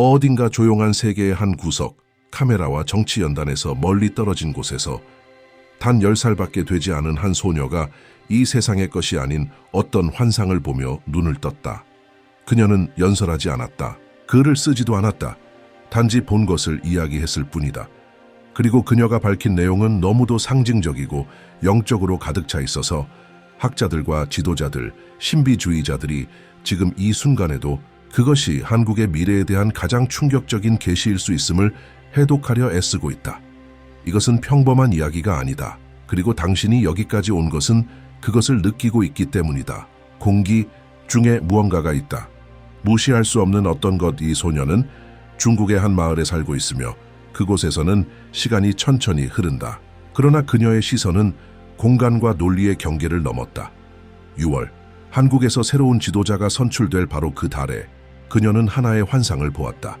어딘가 조용한 세계의 한 구석, 카메라와 정치 연단에서 멀리 떨어진 곳에서 단 10살밖에 되지 않은 한 소녀가 이 세상의 것이 아닌 어떤 환상을 보며 눈을 떴다. 그녀는 연설하지 않았다. 글을 쓰지도 않았다. 단지 본 것을 이야기했을 뿐이다. 그리고 그녀가 밝힌 내용은 너무도 상징적이고 영적으로 가득 차 있어서 학자들과 지도자들, 신비주의자들이 지금 이 순간에도 그것이 한국의 미래에 대한 가장 충격적인 계시일 수 있음을 해독하려 애쓰고 있다. 이것은 평범한 이야기가 아니다. 그리고 당신이 여기까지 온 것은 그것을 느끼고 있기 때문이다. 공기 중에 무언가가 있다. 무시할 수 없는 어떤 것 이 소녀는 중국의 한 마을에 살고 있으며 그곳에서는 시간이 천천히 흐른다. 그러나 그녀의 시선은 공간과 논리의 경계를 넘었다. 6월, 한국에서 새로운 지도자가 선출될 바로 그 달에 그녀는 하나의 환상을 보았다.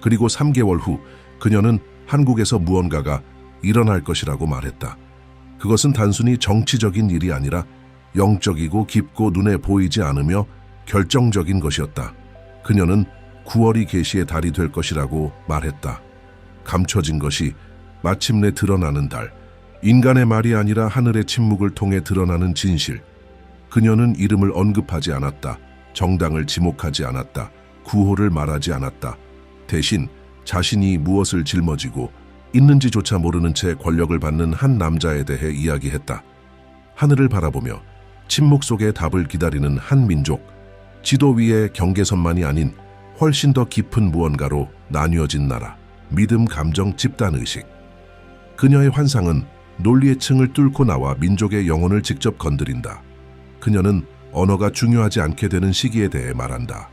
그리고 3개월 후 그녀는 한국에서 무언가가 일어날 것이라고 말했다. 그것은 단순히 정치적인 일이 아니라 영적이고 깊고 눈에 보이지 않으며 결정적인 것이었다. 그녀는 9월이 계시의 달이 될 것이라고 말했다. 감춰진 것이 마침내 드러나는 달. 인간의 말이 아니라 하늘의 침묵을 통해 드러나는 진실. 그녀는 이름을 언급하지 않았다. 정당을 지목하지 않았다. 구호를 말하지 않았다. 대신 자신이 무엇을 짊어지고 있는지조차 모르는 채 권력을 받는 한 남자에 대해 이야기했다. 하늘을 바라보며 침묵 속에 답을 기다리는 한 민족, 지도 위의 경계선만이 아닌 훨씬 더 깊은 무언가로 나뉘어진 나라, 믿음, 감정, 집단의식. 그녀의 환상은 논리의 층을 뚫고 나와 민족의 영혼을 직접 건드린다. 그녀는 언어가 중요하지 않게 되는 시기에 대해 말한다.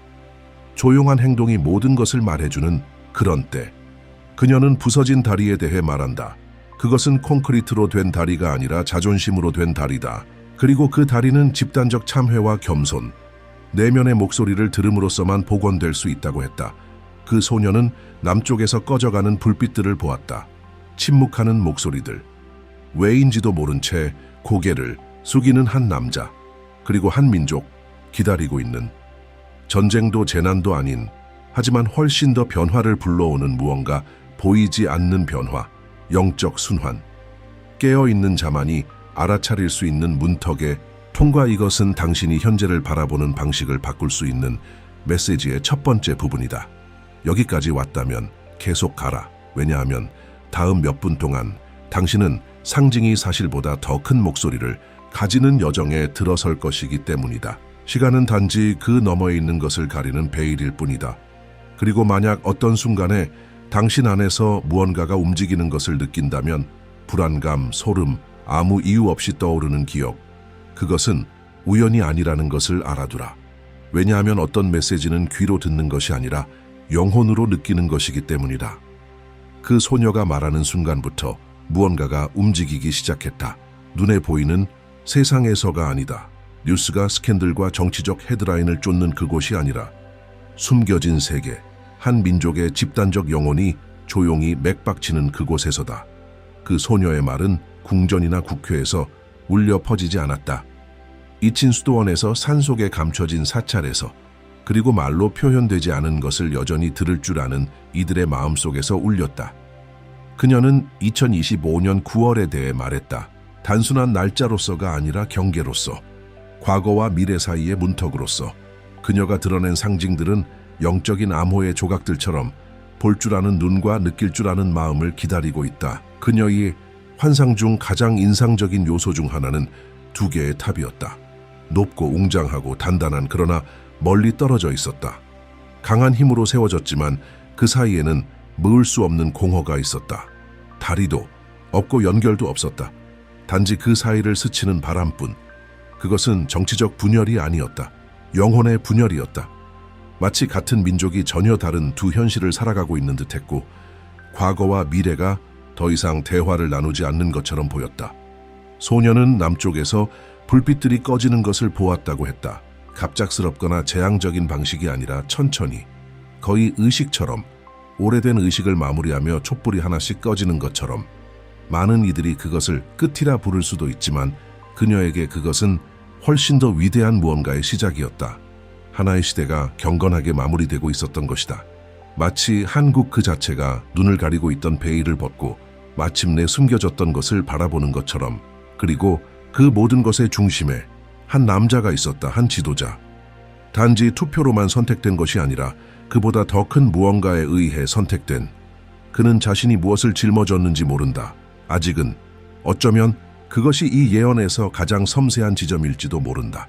조용한 행동이 모든 것을 말해주는 그런 때. 그녀는 부서진 다리에 대해 말한다. 그것은 콘크리트로 된 다리가 아니라 자존심으로 된 다리다. 그리고 그 다리는 집단적 참회와 겸손, 내면의 목소리를 들음으로써만 복원될 수 있다고 했다. 그 소녀는 남쪽에서 꺼져가는 불빛들을 보았다. 침묵하는 목소리들. 왜인지도 모른 채 고개를 숙이는 한 남자. 그리고 한 민족. 기다리고 있는. 전쟁도 재난도 아닌 하지만 훨씬 더 변화를 불러오는 무언가 보이지 않는 변화, 영적 순환. 깨어있는 자만이 알아차릴 수 있는 문턱에 통과 이것은 당신이 현재를 바라보는 방식을 바꿀 수 있는 메시지의 첫 번째 부분이다. 여기까지 왔다면 계속 가라. 왜냐하면 다음 몇 분 동안 당신은 상징이 사실보다 더 큰 목소리를 가지는 여정에 들어설 것이기 때문이다. 시간은 단지 그 너머에 있는 것을 가리는 베일일 뿐이다. 그리고 만약 어떤 순간에 당신 안에서 무언가가 움직이는 것을 느낀다면 불안감, 소름, 아무 이유 없이 떠오르는 기억, 그것은 우연이 아니라는 것을 알아두라. 왜냐하면 어떤 메시지는 귀로 듣는 것이 아니라 영혼으로 느끼는 것이기 때문이다. 그 소녀가 말하는 순간부터 무언가가 움직이기 시작했다. 눈에 보이는 세상에서가 아니다. 뉴스가 스캔들과 정치적 헤드라인을 쫓는 그곳이 아니라 숨겨진 세계, 한 민족의 집단적 영혼이 조용히 맥박치는 그곳에서다. 그 소녀의 말은 궁전이나 국회에서 울려 퍼지지 않았다. 이친 수도원에서 산속에 감춰진 사찰에서 그리고 말로 표현되지 않은 것을 여전히 들을 줄 아는 이들의 마음속에서 울렸다. 그녀는 2025년 9월에 대해 말했다. 단순한 날짜로서가 아니라 경계로서, 과거와 미래 사이의 문턱으로서 그녀가 드러낸 상징들은 영적인 암호의 조각들처럼 볼 줄 아는 눈과 느낄 줄 아는 마음을 기다리고 있다. 그녀의 환상 중 가장 인상적인 요소 중 하나는 두 개의 탑이었다. 높고 웅장하고 단단한 그러나 멀리 떨어져 있었다. 강한 힘으로 세워졌지만 그 사이에는 머을 수 없는 공허가 있었다. 다리도 없고 연결도 없었다. 단지 그 사이를 스치는 바람뿐. 그것은 정치적 분열이 아니었다. 영혼의 분열이었다. 마치 같은 민족이 전혀 다른 두 현실을 살아가고 있는 듯했고 과거와 미래가 더 이상 대화를 나누지 않는 것처럼 보였다. 소녀는 남쪽에서 불빛들이 꺼지는 것을 보았다고 했다. 갑작스럽거나 재앙적인 방식이 아니라 천천히, 거의 의식처럼 오래된 의식을 마무리하며 촛불이 하나씩 꺼지는 것처럼 많은 이들이 그것을 끝이라 부를 수도 있지만 그녀에게 그것은 훨씬 더 위대한 무언가의 시작이었다. 하나의 시대가 경건하게 마무리되고 있었던 것이다. 마치 한국 그 자체가 눈을 가리고 있던 베일을 벗고 마침내 숨겨졌던 것을 바라보는 것처럼 그리고 그 모든 것의 중심에 한 남자가 있었다. 한 지도자. 단지 투표로만 선택된 것이 아니라 그보다 더 큰 무언가에 의해 선택된 그는 자신이 무엇을 짊어졌는지 모른다. 아직은 어쩌면 그것이 이 예언에서 가장 섬세한 지점일지도 모른다.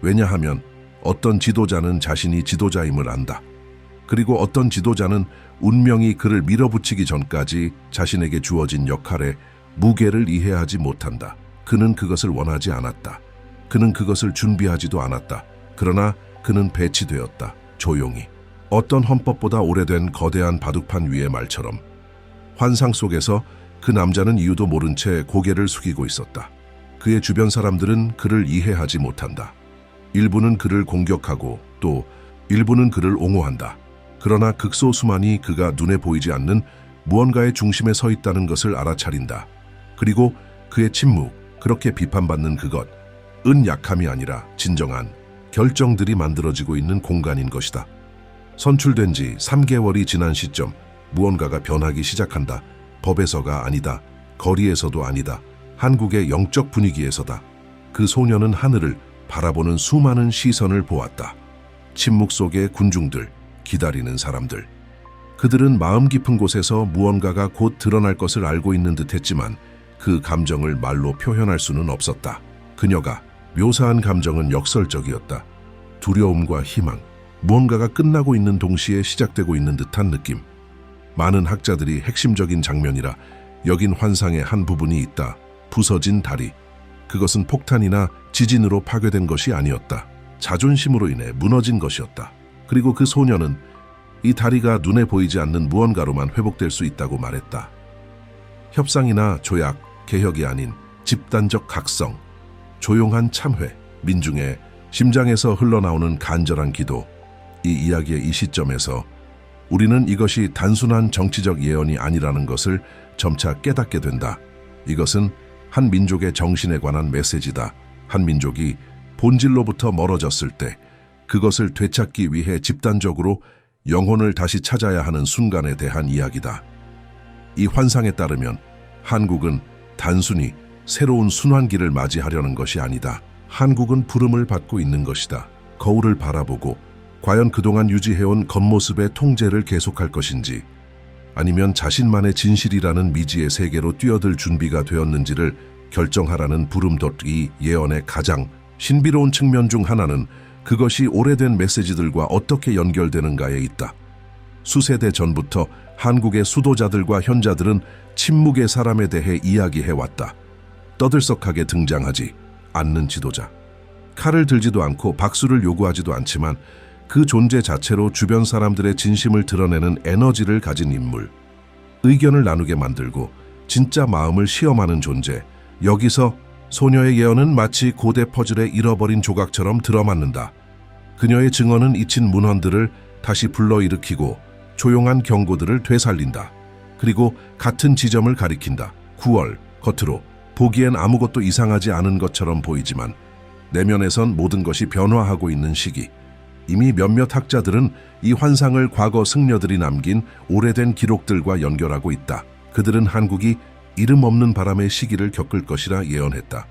왜냐하면 어떤 지도자는 자신이 지도자임을 안다. 그리고 어떤 지도자는 운명이 그를 밀어붙이기 전까지 자신에게 주어진 역할의 무게를 이해하지 못한다. 그는 그것을 원하지 않았다. 그는 그것을 준비하지도 않았다. 그러나 그는 배치되었다. 조용히. 어떤 헌법보다 오래된 거대한 바둑판 위의 말처럼 환상 속에서 그 남자는 이유도 모른 채 고개를 숙이고 있었다. 그의 주변 사람들은 그를 이해하지 못한다. 일부는 그를 공격하고 또 일부는 그를 옹호한다. 그러나 극소수만이 그가 눈에 보이지 않는 무언가의 중심에 서 있다는 것을 알아차린다. 그리고 그의 침묵, 그렇게 비판받는 그것, 은 약함이 아니라 진정한 결정들이 만들어지고 있는 공간인 것이다. 선출된 지 3개월이 지난 시점, 무언가가 변하기 시작한다. 법에서가 아니다. 거리에서도 아니다. 한국의 영적 분위기에서다. 그 소녀는 하늘을 바라보는 수많은 시선을 보았다. 침묵 속의 군중들, 기다리는 사람들. 그들은 마음 깊은 곳에서 무언가가 곧 드러날 것을 알고 있는 듯 했지만 그 감정을 말로 표현할 수는 없었다. 그녀가 묘사한 감정은 역설적이었다. 두려움과 희망, 무언가가 끝나고 있는 동시에 시작되고 있는 듯한 느낌. 많은 학자들이 핵심적인 장면이라 여긴 환상의 한 부분이 있다. 부서진 다리. 그것은 폭탄이나 지진으로 파괴된 것이 아니었다. 자존심으로 인해 무너진 것이었다. 그리고 그 소녀는 이 다리가 눈에 보이지 않는 무언가로만 회복될 수 있다고 말했다. 협상이나 조약, 개혁이 아닌 집단적 각성, 조용한 참회, 민중의 심장에서 흘러나오는 간절한 기도. 이 이야기의 이 시점에서 우리는 이것이 단순한 정치적 예언이 아니라는 것을 점차 깨닫게 된다. 이것은 한 민족의 정신에 관한 메시지다. 한 민족이 본질로부터 멀어졌을 때 그것을 되찾기 위해 집단적으로 영혼을 다시 찾아야 하는 순간에 대한 이야기다. 이 환상에 따르면 한국은 단순히 새로운 순환기를 맞이하려는 것이 아니다. 한국은 부름을 받고 있는 것이다. 거울을 바라보고 과연 그동안 유지해온 겉모습의 통제를 계속할 것인지 아니면 자신만의 진실이라는 미지의 세계로 뛰어들 준비가 되었는지를 결정하라는 부름덧이 예언의 가장 신비로운 측면 중 하나는 그것이 오래된 메시지들과 어떻게 연결되는가에 있다. 수세대 전부터 한국의 수도자들과 현자들은 침묵의 사람에 대해 이야기해왔다. 떠들썩하게 등장하지 않는 지도자. 칼을 들지도 않고 박수를 요구하지도 않지만 그 존재 자체로 주변 사람들의 진심을 드러내는 에너지를 가진 인물. 의견을 나누게 만들고 진짜 마음을 시험하는 존재. 여기서 소녀의 예언은 마치 고대 퍼즐의 잃어버린 조각처럼 들어맞는다. 그녀의 증언은 잊힌 문헌들을 다시 불러일으키고 조용한 경고들을 되살린다. 그리고 같은 지점을 가리킨다. 9월, 겉으로 보기엔 아무것도 이상하지 않은 것처럼 보이지만 내면에선 모든 것이 변화하고 있는 시기. 이미 몇몇 학자들은 이 환상을 과거 승려들이 남긴 오래된 기록들과 연결하고 있다. 그들은 한국이 이름 없는 바람의 시기를 겪을 것이라 예언했다.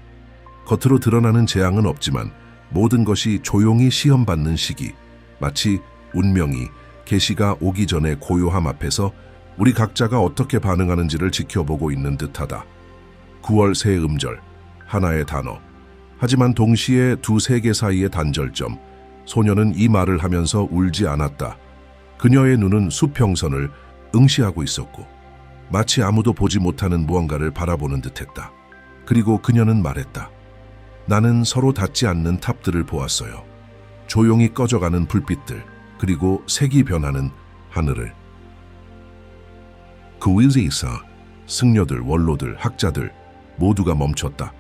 겉으로 드러나는 재앙은 없지만 모든 것이 조용히 시험받는 시기, 마치 운명이 계시가 오기 전에 고요함 앞에서 우리 각자가 어떻게 반응하는지를 지켜보고 있는 듯하다. 9월 새 음절, 하나의 단어. 하지만 동시에 두 세계 사이의 단절점. 소녀는 이 말을 하면서 울지 않았다. 그녀의 눈은 수평선을 응시하고 있었고 마치 아무도 보지 못하는 무언가를 바라보는 듯했다. 그리고 그녀는 말했다. 나는 서로 닿지 않는 탑들을 보았어요. 조용히 꺼져가는 불빛들, 그리고 색이 변하는 하늘을. 그 위에서 승려들, 원로들, 학자들 모두가 멈췄다.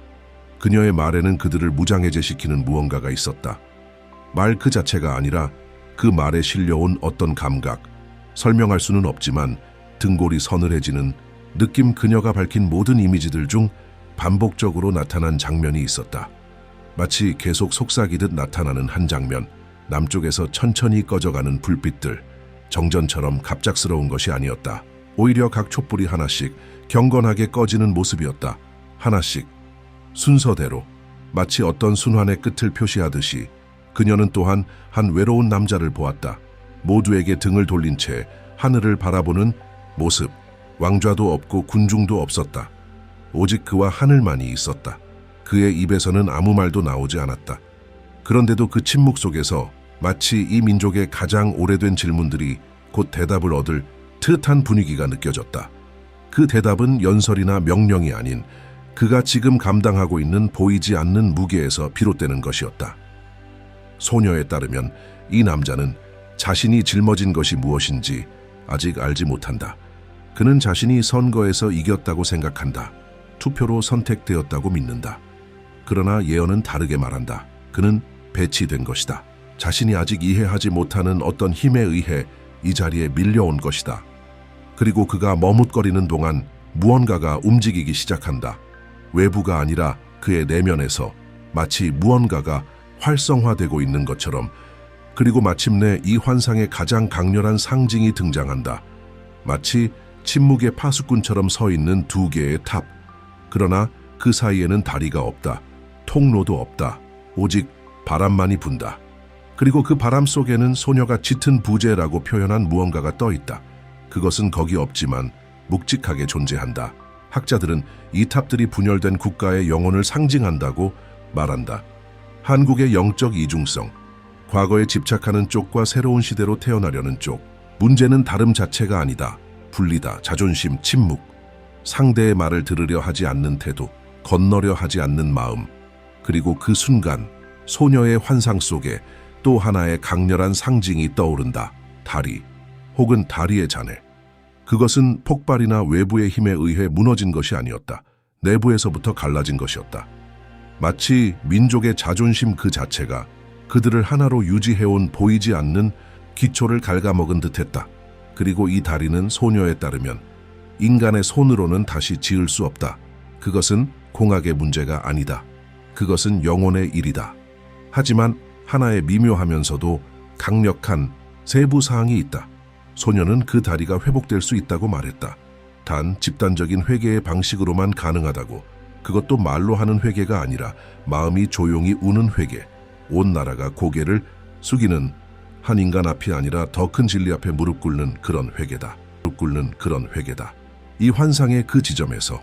그녀의 말에는 그들을 무장해제시키는 무언가가 있었다. 말 그 자체가 아니라 그 말에 실려온 어떤 감각, 설명할 수는 없지만 등골이 서늘해지는 느낌 그녀가 밝힌 모든 이미지들 중 반복적으로 나타난 장면이 있었다. 마치 계속 속삭이듯 나타나는 한 장면, 남쪽에서 천천히 꺼져가는 불빛들, 정전처럼 갑작스러운 것이 아니었다. 오히려 각 촛불이 하나씩 경건하게 꺼지는 모습이었다. 하나씩 순서대로 마치 어떤 순환의 끝을 표시하듯이 그녀는 또한 한 외로운 남자를 보았다. 모두에게 등을 돌린 채 하늘을 바라보는 모습. 왕좌도 없고 군중도 없었다. 오직 그와 하늘만이 있었다. 그의 입에서는 아무 말도 나오지 않았다. 그런데도 그 침묵 속에서 마치 이 민족의 가장 오래된 질문들이 곧 대답을 얻을 트릇한 분위기가 느껴졌다. 그 대답은 연설이나 명령이 아닌 그가 지금 감당하고 있는 보이지 않는 무게에서 비롯되는 것이었다. 소녀에 따르면 이 남자는 자신이 짊어진 것이 무엇인지 아직 알지 못한다. 그는 자신이 선거에서 이겼다고 생각한다. 투표로 선택되었다고 믿는다. 그러나 예언은 다르게 말한다. 그는 배치된 것이다. 자신이 아직 이해하지 못하는 어떤 힘에 의해 이 자리에 밀려온 것이다. 그리고 그가 머뭇거리는 동안 무언가가 움직이기 시작한다. 외부가 아니라 그의 내면에서 마치 무언가가 활성화되고 있는 것처럼 그리고 마침내 이 환상의 가장 강렬한 상징이 등장한다. 마치 침묵의 파수꾼처럼 서 있는 두 개의 탑. 그러나 그 사이에는 다리가 없다. 통로도 없다. 오직 바람만이 분다. 그리고 그 바람 속에는 소녀가 짙은 부재라고 표현한 무언가가 떠 있다. 그것은 거기 없지만 묵직하게 존재한다. 학자들은 이 탑들이 분열된 국가의 영혼을 상징한다고 말한다. 한국의 영적 이중성, 과거에 집착하는 쪽과 새로운 시대로 태어나려는 쪽, 문제는 다름 자체가 아니다. 분리다, 자존심, 침묵, 상대의 말을 들으려 하지 않는 태도, 건너려 하지 않는 마음, 그리고 그 순간 소녀의 환상 속에 또 하나의 강렬한 상징이 떠오른다. 다리, 혹은 다리의 잔해. 그것은 폭발이나 외부의 힘에 의해 무너진 것이 아니었다. 내부에서부터 갈라진 것이었다. 마치 민족의 자존심 그 자체가 그들을 하나로 유지해온 보이지 않는 기초를 갉아먹은 듯했다. 그리고 이 다리는 소녀에 따르면 인간의 손으로는 다시 지을 수 없다. 그것은 공학의 문제가 아니다. 그것은 영혼의 일이다. 하지만 하나의 미묘하면서도 강력한 세부 사항이 있다. 소녀는 그 다리가 회복될 수 있다고 말했다. 단 집단적인 회개의 방식으로만 가능하다고. 그것도 말로 하는 회개가 아니라 마음이 조용히 우는 회개. 온 나라가 고개를 숙이는 한 인간 앞이 아니라 더 큰 진리 앞에 무릎 꿇는 그런 회개다. 무릎 꿇는 그런 회개다. 이 환상의 그 지점에서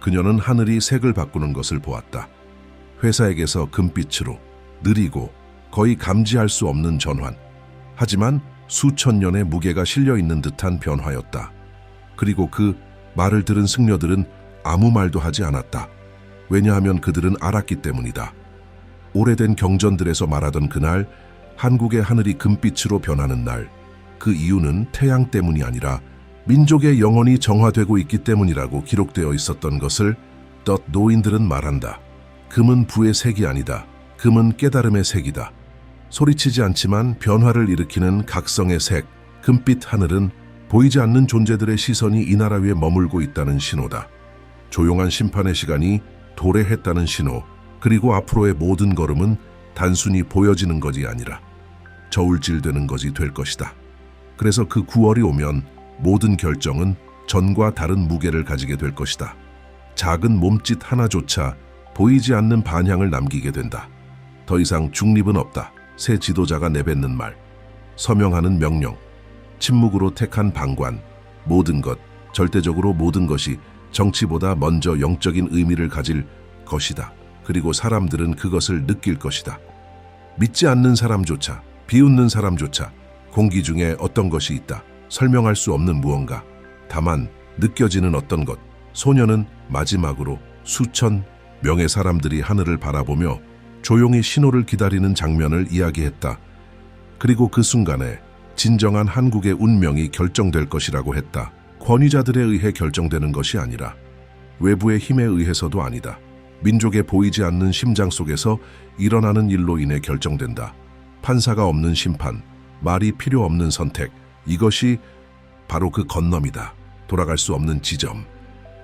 그녀는 하늘이 색을 바꾸는 것을 보았다. 회사에게서 금빛으로 느리고 거의 감지할 수 없는 전환. 하지만 수천 년의 무게가 실려 있는 듯한 변화였다. 그리고 그 말을 들은 승려들은 아무 말도 하지 않았다. 왜냐하면 그들은 알았기 때문이다. 오래된 경전들에서 말하던 그날 한국의 하늘이 금빛으로 변하는 날, 그 이유는 태양 때문이 아니라 민족의 영혼이 정화되고 있기 때문이라고 기록되어 있었던 것을 떳 노인들은 말한다. 금은 부의 색이 아니다. 금은 깨달음의 색이다. 소리치지 않지만 변화를 일으키는 각성의 색, 금빛 하늘은 보이지 않는 존재들의 시선이 이 나라 위에 머물고 있다는 신호다. 조용한 심판의 시간이 도래했다는 신호, 그리고 앞으로의 모든 걸음은 단순히 보여지는 것이 아니라 저울질되는 것이 될 것이다. 그래서 그 9월이 오면 모든 결정은 전과 다른 무게를 가지게 될 것이다. 작은 몸짓 하나조차 보이지 않는 반향을 남기게 된다. 더 이상 중립은 없다. 새 지도자가 내뱉는 말, 서명하는 명령, 침묵으로 택한 방관, 모든 것, 절대적으로 모든 것이 정치보다 먼저 영적인 의미를 가질 것이다. 그리고 사람들은 그것을 느낄 것이다. 믿지 않는 사람조차, 비웃는 사람조차 공기 중에 어떤 것이 있다. 설명할 수 없는 무언가. 다만 느껴지는 어떤 것. 소녀는 마지막으로 수천 명의 사람들이 하늘을 바라보며 조용히 신호를 기다리는 장면을 이야기했다. 그리고 그 순간에 진정한 한국의 운명이 결정될 것이라고 했다. 권위자들에 의해 결정되는 것이 아니라 외부의 힘에 의해서도 아니다. 민족에 보이지 않는 심장 속에서 일어나는 일로 인해 결정된다. 판사가 없는 심판, 말이 필요 없는 선택, 이것이 바로 그 건너이다. 돌아갈 수 없는 지점.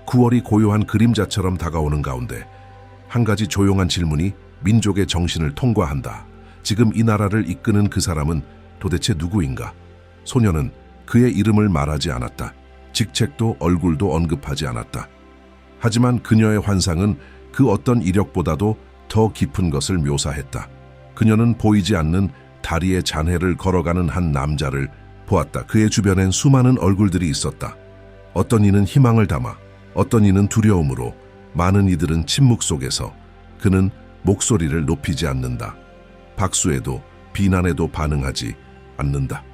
9월이 고요한 그림자처럼 다가오는 가운데 한 가지 조용한 질문이 민족의 정신을 통과한다. 지금 이 나라를 이끄는 그 사람은 도대체 누구인가? 소녀는 그의 이름을 말하지 않았다. 직책도 얼굴도 언급하지 않았다. 하지만 그녀의 환상은 그 어떤 이력보다도 더 깊은 것을 묘사했다. 그녀는 보이지 않는 다리의 잔해를 걸어가는 한 남자를 보았다. 그의 주변엔 수많은 얼굴들이 있었다. 어떤 이는 희망을 담아, 어떤 이는 두려움으로, 많은 이들은 침묵 속에서 그는 목소리를 높이지 않는다. 박수에도 비난에도 반응하지 않는다.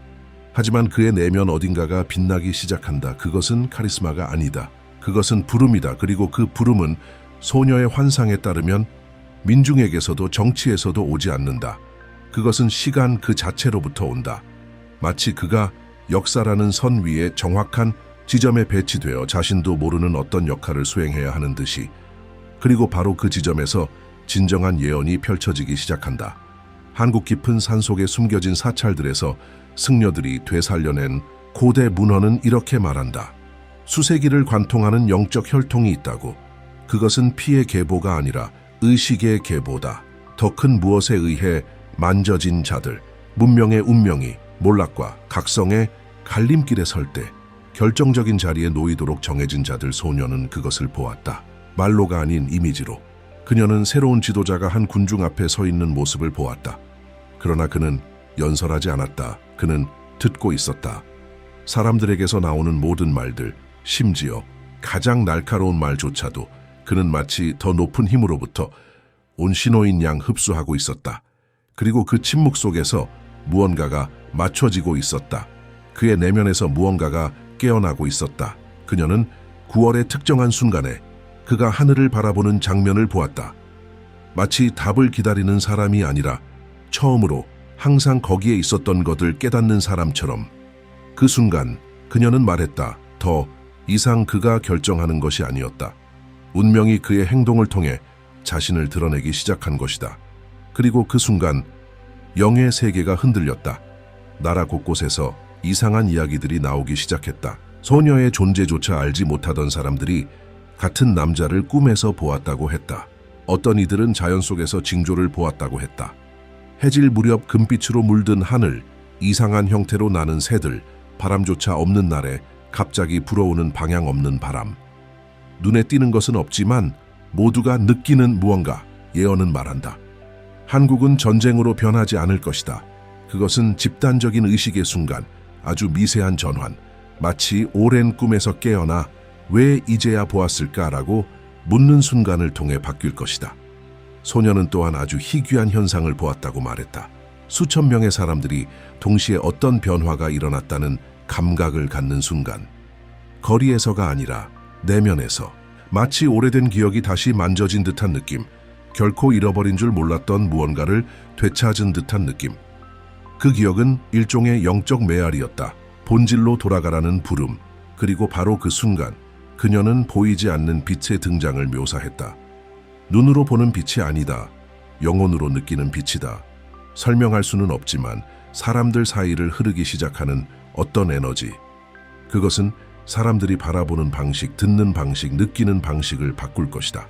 하지만 그의 내면 어딘가가 빛나기 시작한다. 그것은 카리스마가 아니다. 그것은 부름이다. 그리고 그 부름은 소녀의 환상에 따르면 민중에게서도 정치에서도 오지 않는다. 그것은 시간 그 자체로부터 온다. 마치 그가 역사라는 선 위에 정확한 지점에 배치되어 자신도 모르는 어떤 역할을 수행해야 하는 듯이 그리고 바로 그 지점에서 진정한 예언이 펼쳐지기 시작한다. 한국 깊은 산속에 숨겨진 사찰들에서 승려들이 되살려낸 고대 문헌은 이렇게 말한다. 수세기를 관통하는 영적 혈통이 있다고. 그것은 피의 계보가 아니라 의식의 계보다. 더 큰 무엇에 의해 만져진 자들, 문명의 운명이 몰락과 각성의 갈림길에 설 때 결정적인 자리에 놓이도록 정해진 자들 소녀는 그것을 보았다. 말로가 아닌 이미지로. 그녀는 새로운 지도자가 한 군중 앞에 서 있는 모습을 보았다. 그러나 그는 연설하지 않았다. 그는 듣고 있었다. 사람들에게서 나오는 모든 말들, 심지어 가장 날카로운 말조차도 그는 마치 더 높은 힘으로부터 온 신호인 양 흡수하고 있었다. 그리고 그 침묵 속에서 무언가가 맞춰지고 있었다. 그의 내면에서 무언가가 깨어나고 있었다. 그녀는 9월의 특정한 순간에 그가 하늘을 바라보는 장면을 보았다. 마치 답을 기다리는 사람이 아니라 처음으로 항상 거기에 있었던 것을 깨닫는 사람처럼 그 순간 그녀는 말했다. 더 이상 그가 결정하는 것이 아니었다. 운명이 그의 행동을 통해 자신을 드러내기 시작한 것이다. 그리고 그 순간 영의 세계가 흔들렸다. 나라 곳곳에서 이상한 이야기들이 나오기 시작했다. 소녀의 존재조차 알지 못하던 사람들이 같은 남자를 꿈에서 보았다고 했다. 어떤 이들은 자연 속에서 징조를 보았다고 했다. 해질 무렵 금빛으로 물든 하늘, 이상한 형태로 나는 새들, 바람조차 없는 날에 갑자기 불어오는 방향 없는 바람. 눈에 띄는 것은 없지만 모두가 느끼는 무언가, 예언은 말한다. 한국은 전쟁으로 변하지 않을 것이다. 그것은 집단적인 의식의 순간, 아주 미세한 전환, 마치 오랜 꿈에서 깨어나 왜 이제야 보았을까라고 묻는 순간을 통해 바뀔 것이다. 소녀는 또한 아주 희귀한 현상을 보았다고 말했다. 수천 명의 사람들이 동시에 어떤 변화가 일어났다는 감각을 갖는 순간, 거리에서가 아니라 내면에서 마치 오래된 기억이 다시 만져진 듯한 느낌, 결코 잃어버린 줄 몰랐던 무언가를 되찾은 듯한 느낌. 그 기억은 일종의 영적 메아리였다. 본질로 돌아가라는 부름. 그리고 바로 그 순간 그녀는 보이지 않는 빛의 등장을 묘사했다. 눈으로 보는 빛이 아니다. 영혼으로 느끼는 빛이다. 설명할 수는 없지만 사람들 사이를 흐르기 시작하는 어떤 에너지. 그것은 사람들이 바라보는 방식, 듣는 방식, 느끼는 방식을 바꿀 것이다.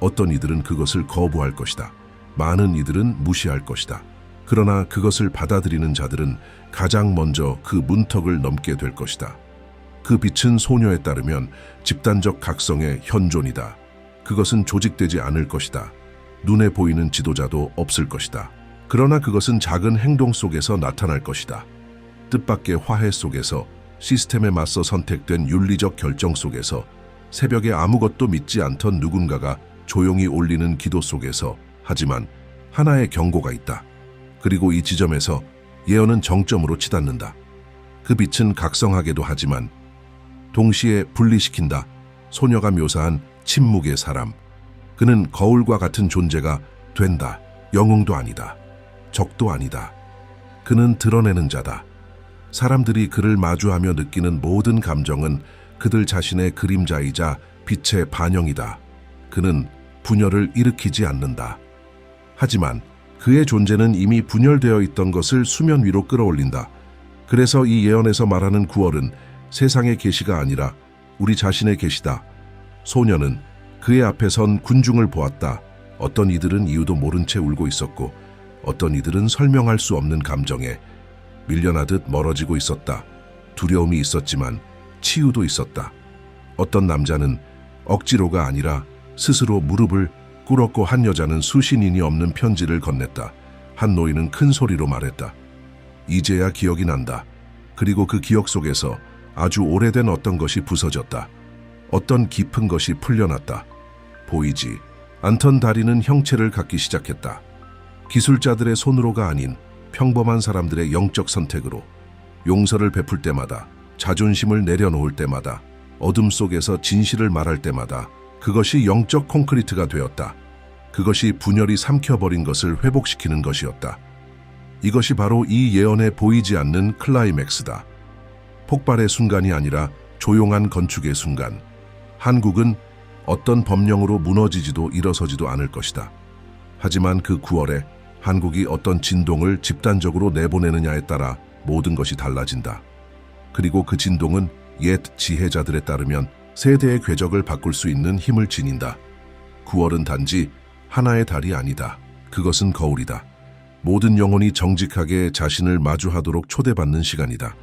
어떤 이들은 그것을 거부할 것이다. 많은 이들은 무시할 것이다. 그러나 그것을 받아들이는 자들은 가장 먼저 그 문턱을 넘게 될 것이다. 그 빛은 소녀에 따르면 집단적 각성의 현존이다. 그것은 조직되지 않을 것이다. 눈에 보이는 지도자도 없을 것이다. 그러나 그것은 작은 행동 속에서 나타날 것이다. 뜻밖의 화해 속에서 시스템에 맞서 선택된 윤리적 결정 속에서 새벽에 아무것도 믿지 않던 누군가가 조용히 올리는 기도 속에서 하지만 하나의 경고가 있다. 그리고 이 지점에서 예언은 정점으로 치닫는다. 그 빛은 각성하게도 하지만 동시에 분리시킨다. 소녀가 묘사한 침묵의 사람. 그는 거울과 같은 존재가 된다. 영웅도 아니다. 적도 아니다. 그는 드러내는 자다. 사람들이 그를 마주하며 느끼는 모든 감정은 그들 자신의 그림자이자 빛의 반영이다. 그는 분열을 일으키지 않는다. 하지만 그의 존재는 이미 분열되어 있던 것을 수면 위로 끌어올린다. 그래서 이 예언에서 말하는 9월은 세상의 계시가 아니라 우리 자신의 계시다. 소녀는 그의 앞에 선 군중을 보았다. 어떤 이들은 이유도 모른 채 울고 있었고 어떤 이들은 설명할 수 없는 감정에 밀려나듯 멀어지고 있었다. 두려움이 있었지만 치유도 있었다. 어떤 남자는 억지로가 아니라 스스로 무릎을 꿇었고 한 여자는 수신인이 없는 편지를 건넸다. 한 노인은 큰 소리로 말했다. 이제야 기억이 난다. 그리고 그 기억 속에서 아주 오래된 어떤 것이 부서졌다. 어떤 깊은 것이 풀려났다. 보이지 않던 다리는 형체를 갖기 시작했다. 기술자들의 손으로가 아닌 평범한 사람들의 영적 선택으로 용서를 베풀 때마다 자존심을 내려놓을 때마다 어둠 속에서 진실을 말할 때마다 그것이 영적 콘크리트가 되었다. 그것이 분열이 삼켜버린 것을 회복시키는 것이었다. 이것이 바로 이 예언에 보이지 않는 클라이맥스다. 폭발의 순간이 아니라 조용한 건축의 순간. 한국은 어떤 법령으로 무너지지도 일어서지도 않을 것이다. 하지만 그 9월에 한국이 어떤 진동을 집단적으로 내보내느냐에 따라 모든 것이 달라진다. 그리고 그 진동은 옛 지혜자들에 따르면 세대의 궤적을 바꿀 수 있는 힘을 지닌다. 9월은 단지 하나의 달이 아니다. 그것은 거울이다. 모든 영혼이 정직하게 자신을 마주하도록 초대받는 시간이다.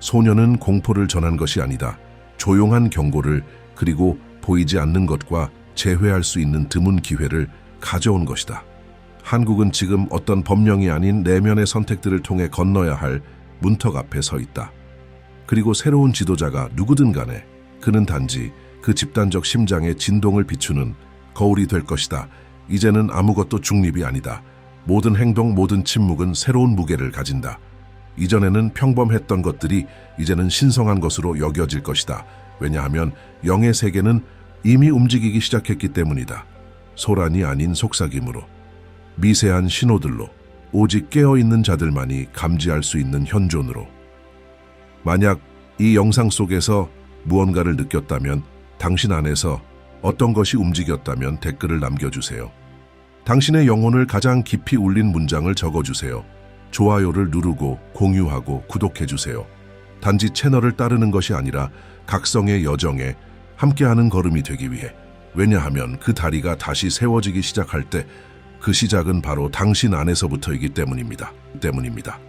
소녀는 공포를 전한 것이 아니다. 조용한 경고를 그리고 보이지 않는 것과 재회할 수 있는 드문 기회를 가져온 것이다. 한국은 지금 어떤 법령이 아닌 내면의 선택들을 통해 건너야 할 문턱 앞에 서 있다. 그리고 새로운 지도자가 누구든 간에 그는 단지 그 집단적 심장의 진동을 비추는 거울이 될 것이다. 이제는 아무것도 중립이 아니다. 모든 행동, 모든 침묵은 새로운 무게를 가진다. 이전에는 평범했던 것들이 이제는 신성한 것으로 여겨질 것이다. 왜냐하면 영의 세계는 이미 움직이기 시작했기 때문이다. 소란이 아닌 속삭임으로, 미세한 신호들로, 오직 깨어있는 자들만이 감지할 수 있는 현존으로. 만약 이 영상 속에서 무언가를 느꼈다면 당신 안에서 어떤 것이 움직였다면 댓글을 남겨주세요. 당신의 영혼을 가장 깊이 울린 문장을 적어주세요. 좋아요를 누르고 공유하고 구독해주세요. 단지 채널을 따르는 것이 아니라 각성의 여정에 함께하는 걸음이 되기 위해. 왜냐하면 그 다리가 다시 세워지기 시작할 때 그 시작은 바로 당신 안에서부터이기 때문입니다. 때문입니다.